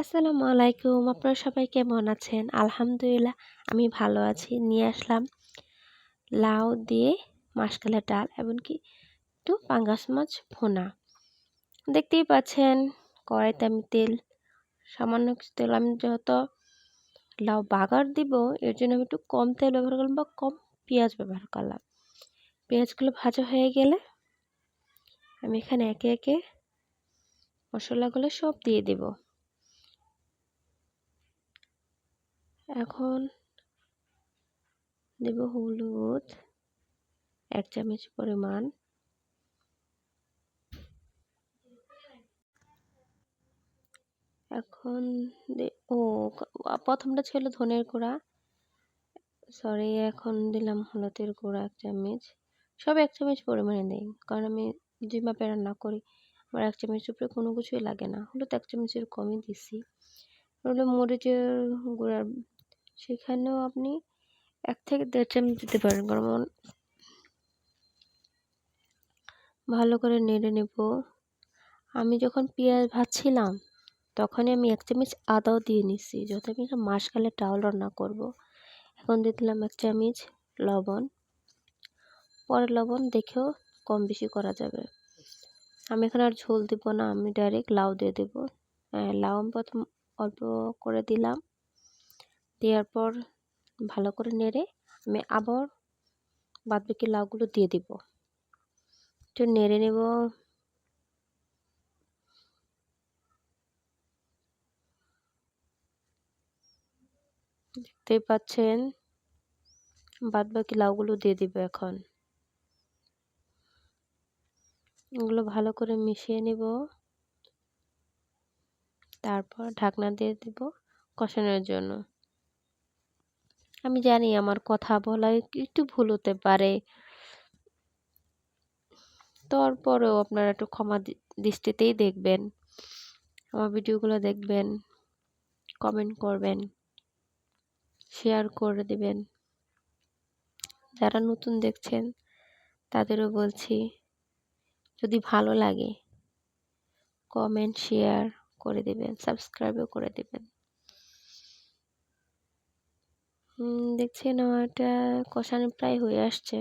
আসসালামু আলাইকুম, আপনারা সবাই কেমন আছেন? আলহামদুলিল্লাহ, আমি ভালো আছি। নিয়ে আসলাম লাউ দিয়ে মাসকালের ডাল এমনকি একটু পাঙ্গাস মাছ ভোনা। দেখতেই পাচ্ছেন, কড়াইতে আমি তেল, সামান্য কিছু তেল, আমি যত লাউ বাগার দিব, এর জন্য আমি একটু কম তেল ব্যবহার করলাম বা কম পেঁয়াজ ব্যবহার করলাম। পেঁয়াজগুলো ভাজা হয়ে গেলে আমি এখানে একে একে মশলাগুলো সব দিয়ে দেবো। এখন দেব হলুদ, এক চামচ পরিমাণ। এখন ও প্রথমটা ছিল ধনের গুঁড়া। সরি এখন দিলাম হলুদের গুঁড়া এক চামচ। সব এক চামচ পরিমাণে দিই কারণ আমি যে মাপে রান্না করি, আমার এক চামচ উপরে কোনো কিছুই লাগে না। হলুদ এক চামচের কমই দিছি। হলো মরিচের গুঁড়ার সেখানেও আপনি এক থেকে দেড় চামচ দিতে পারেন কারণ ভালো করে নেড়ে নেব। আমি যখন পেঁয়াজ ভাজছিলাম তখনই আমি এক চামচ আদাও দিয়ে নিচ্ছি যত আমি মাসকালে ডাউল রান্না করব। এখন দিয়ে দিলাম এক চামচ লবণ। পরে লবণ দেখেও কম বেশি করা যাবে। আমি এখানে আর ঝোল দিব না আমি ডাইরেক্ট লাউ দিয়ে দেবো। হ্যাঁ, লাউ আমি প্রথম অল্প করে দিলাম। দেওয়ার পর ভালো করে নেড়ে আমি আবার বাদবাকি লাউগুলো দিয়ে দিব। একটু নেড়ে নেব। দেখতেই পাচ্ছেন বাদ বাকি লাউগুলো দিয়ে দিব এখন। এগুলো ভালো করে মিশিয়ে নেব। তারপর ঢাকনা দিয়ে দিব কষানোর জন্য। আমি জানি আমার কথা বলা একটু ভুল হতে পারে। তারপরেও আপনারা একটু ক্ষমা দৃষ্টিতেই দেখবেন। আমার ভিডিওগুলো দেখবেন কমেন্ট করবেন শেয়ার করে দেবেন। যারা নতুন দেখছেন, তাদেরও বলছি, যদি ভালো লাগে কমেন্ট শেয়ার করে দেবেন সাবস্ক্রাইবও করে দেবেন। দেখছেন আমারটা কষানো প্রায় হয়ে আসছে।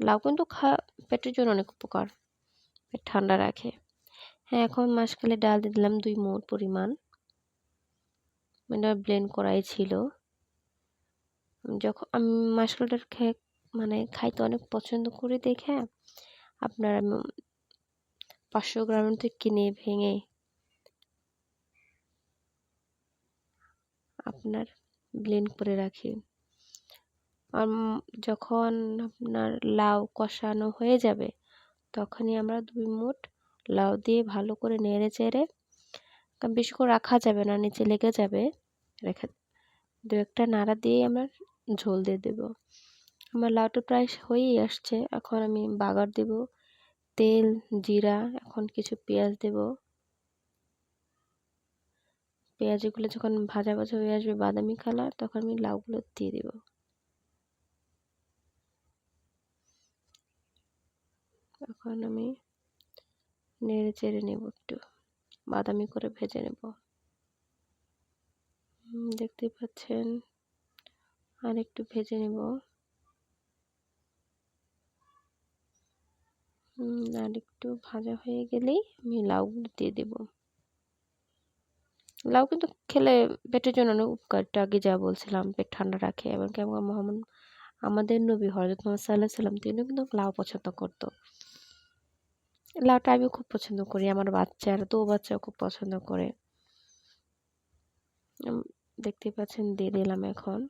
লাউ কিন্তু খা, পেটের জন্য অনেক উপকার। পেট ঠান্ডা রাখে। হ্যাঁ এখন মাসকালে ডাল দিয়ে দিলাম দুই মোট পরিমাণ। মানে ব্লেন্ড করাই ছিল। যখন আমি মাসকালটার খেয়ে মানে খাইতে অনেক পছন্দ করি দেখে, আপনার পাঁচশো গ্রামের থেকে কিনে ভেঙে আপনার ব্লেন্ড করে রাখি। আর যখন আপনার লাউ কষানো হয়ে যাবে, তখনই আমরা দুই মুঠ লাউ দিয়ে ভালো করে নেড়ে চেড়ে বেশি করে রাখা যাবে না, নিচে লেগে যাবে, রেখে দু একটা নাড়া দিয়ে আমরা ঝোল দিয়ে দেব। আমার লাউটা প্রায় হয়েই আসছে, এখন আমি বাগার দেব, তেল, জিরা, এখন কিছু পেঁয়াজ দেব। পেঁয়াজগুলো যখন ভাজা ভাজা হয়ে আসবে বাদামি কালার, তখন আমি লাউগুলো দিয়ে দেব। এখন আমি নেড়ে চেড়ে নেব একটু। বাদামি করে ভেজে নেব। দেখতে পাচ্ছেন? আর একটু ভেজে নেব। আর একটু ভাজা হয়ে গেলেই আমি লাউগুলো দিয়ে দেবো। লাউ কিন্তু খেলে পেটের জন্য অনেক উপকারটা, আগে যা বলছিলাম, পেট ঠান্ডা রাখে এবং কেমন মোহাম্মদ আমাদের নবী হরজত মোহাম্মদ সাল্লাহ সাল্লাম তিনিও কিন্তু লাউ পছন্দ করতো। লাউটা আমি খুব পছন্দ করি, আমার বাচ্চারা, তো বাচ্চাও খুব পছন্দ করে। দেখতে পাচ্ছেন, দিয়ে দিলাম এখন।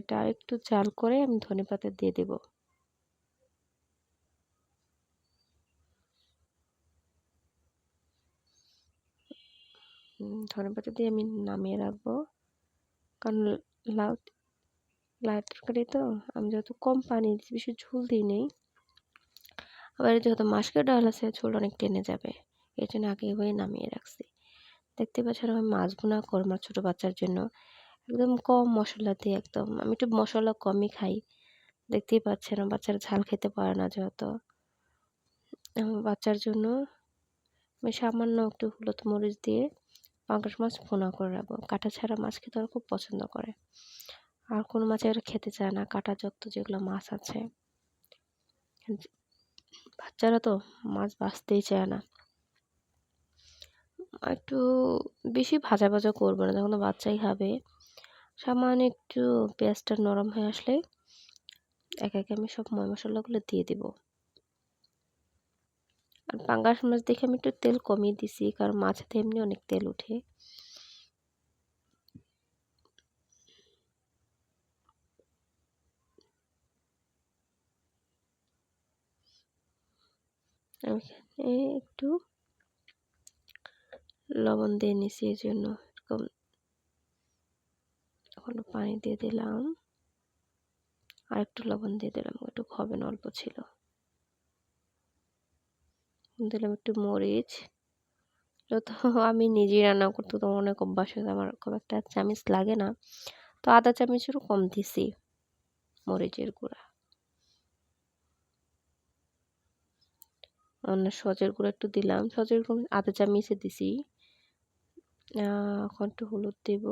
এটা একটু চাল করে আমি ধনে পাতা দিয়ে দেবো। ধনেপাতা দিয়ে আমি নামিয়ে রাখব। কারণ লাউ লাউ তরকারি তো আমি যত কম পানি দিচ্ছি, বেশি ঝোল দিই নেই। আবার যেহেতু মাসকের ডাল আছে, ঝোল অনেক টেনে যাবে। এই জন্য আগে এভাবে নামিয়ে রাখছি। দেখতে পাচ্ছেন আমি মাছ বোনা করব আমার ছোটো বাচ্চার জন্য। একদম কম মশলা দিয়ে একদম, আমি একটু মশলা কমই খাই। দেখতেই পাচ্ছেন বাচ্চারা ঝাল খেতে পারে না যেহেতু। আমার বাচ্চার জন্য আমি সামান্য একটু হলুদ মরিচ দিয়ে পাঙ্গাস মাছ ভুনা করে রাখব। কাঁটা ছাড়া মাছ খেতে ওরা খুব পছন্দ করে। আর কোনো মাছ ওরা খেতে চায় না, কাঁটা যুক্ত যেগুলো মাছ আছে। বাচ্চারা তো মাছ বাঁচতেই চায় না। একটু বেশি ভাজা ভাজা করব না, যখন বাচ্চাই খাবে। সামান্য একটু পেঁয়াজটা নরম হয়ে আসলে একে একে আমি সব ময় মশলাগুলো দিয়ে দিব। আর পাঙ্গাস মাছ দেখে আমি একটু তেল কমিয়ে দিছি, কারণ মাছেতে এমনি অনেক তেল উঠে আমি একটু লবণ দিয়ে নিছি এই জন্য। এরকম এখন পানি দিয়ে দিলাম। আর একটু লবণ দিয়ে দিলাম, একটু হবে অল্প ছিল। দিলাম একটু মরিচ। তো আমি নিজেই রান্না করতে তো অনেক অভ্যাস হয়েছে আমার খুব একটা চামিচ লাগে না। তো আধা চামচেরও কম দিছি, মরিচের গুঁড়া। অন্য সজের গুঁড়ো একটু দিলাম। সজের গুঁড়ো আধা চামচে দিছি। এখন একটু হলুদ দিব।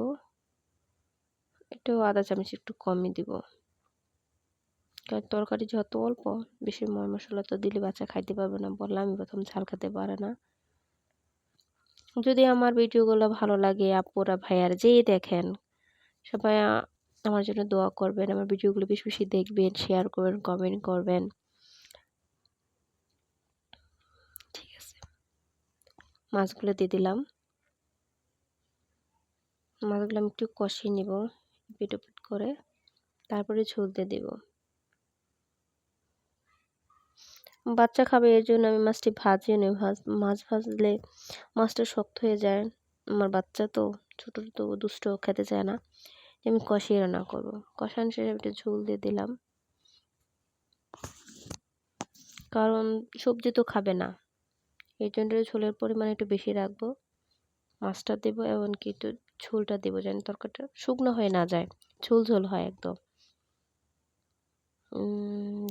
একটু আদা চামচ একটু কমই দিব। কারণ তরকারি যত অল্প, বেশি ময় মশলা তো দিলে বাচ্চা খাইতে পারবে না। বললাম আমি প্রথম ঝাল খেতে পারে না। যদি আমার ভিডিওগুলো ভালো লাগে, আপুরা, ভাইয়ার যেই দেখেন, সবাই আমার জন্য দোয়া করবেন। আমার ভিডিওগুলো বেশি বেশি দেখবেন শেয়ার করবেন কমেন্ট করবেন। ঠিক আছে। মাছগুলো দিয়ে দিলাম। মাছগুলো আমি একটু কষিয়ে নিব পিট করে। তারপরে ঝোল দিয়ে দেবো। বাচ্চা খাবে, এর জন্য আমি মাছটি ভাজিয়ে নিই ভাজ, মাছ ভাজলে মাছটা শক্ত হয়ে যায়। আমার বাচ্চা তো ছোটো, তো দুষ্ট, খেতে চায় না। আমি কষিয়ে রান্না করব। কষান শেষে একটু ঝোল দিয়ে দিলাম। কারণ সবজি তো খাবে না। এই জন্য ঝোলের পরিমাণ একটু বেশি রাখব। মাছটা দেবো, এমনকি একটু ঝোলটা দেবো যেন তরকারিটা শুকনো হয়ে না যায়। ঝোল ঝোল হয় একদম।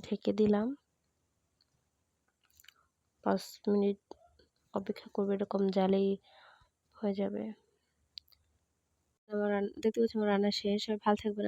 ঢেকে দিলাম। পাঁচ মিনিট অপেক্ষা করবে, এরকম জালেই হয়ে যাবে। আমার দেখতে পাচ্ছি আমার রান্না শেষ, আর ভালো থাকবে